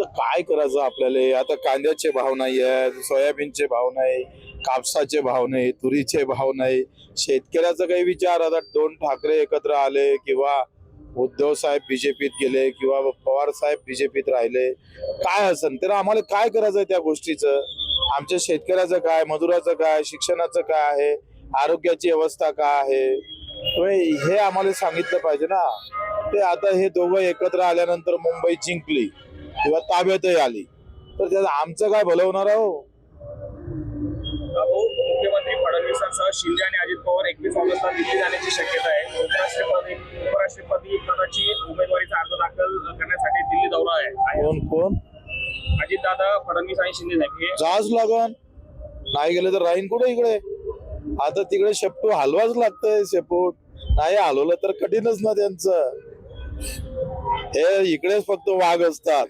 काय करायचं आपल्याला? आता कांद्याचे भाव नाही आहेत सोयाबीनचे भाव नाही कापसाचे भाव नाही तुरीचे भाव नाही. शेतकऱ्याचा काही विचार आता दोन ठाकरे एकत्र आले किंवा उद्धव साहेब बीजेपीत गेले किंवा पवार साहेब बीजेपीत राहिले काय असन? तर आम्हाला काय करायचं त्या गोष्टीचं? आमच्या शेतकऱ्याचं काय मजुराचं काय शिक्षणाचं काय आहे आरोग्याची अवस्था काय आहे? हे आम्हाला सांगितलं पाहिजे ना. ते आता हे दोघं एकत्र आल्यानंतर मुंबई जिंकली. किंवा ताब्यातही आली. तर त्याचं आमचं काय भलं होणार आहे मुख्यमंत्री फडणवीसांसह शिंदे आणि अजित पवार एकवीस ऑगस्टला दिल्ली जाण्याची शक्यता आहे. उपराष्ट्रपती उपराष्ट्रपती पदाची उमेदवारीचा अर्ज दाखल करण्यासाठी दिल्ली दौरा आहे. कोण कोण? अजितदादा फडणवीस आणि शिंदे साहेब हे जाच लागन. नाही गेलं तर राहीन कुठे इकडे? आता तिकडे शेपटू हलवाच लागतंय शेपूट. नाही हलवलं तर कठीणच ना त्यांचं. हे इकडेच फक्त वाघ असतात.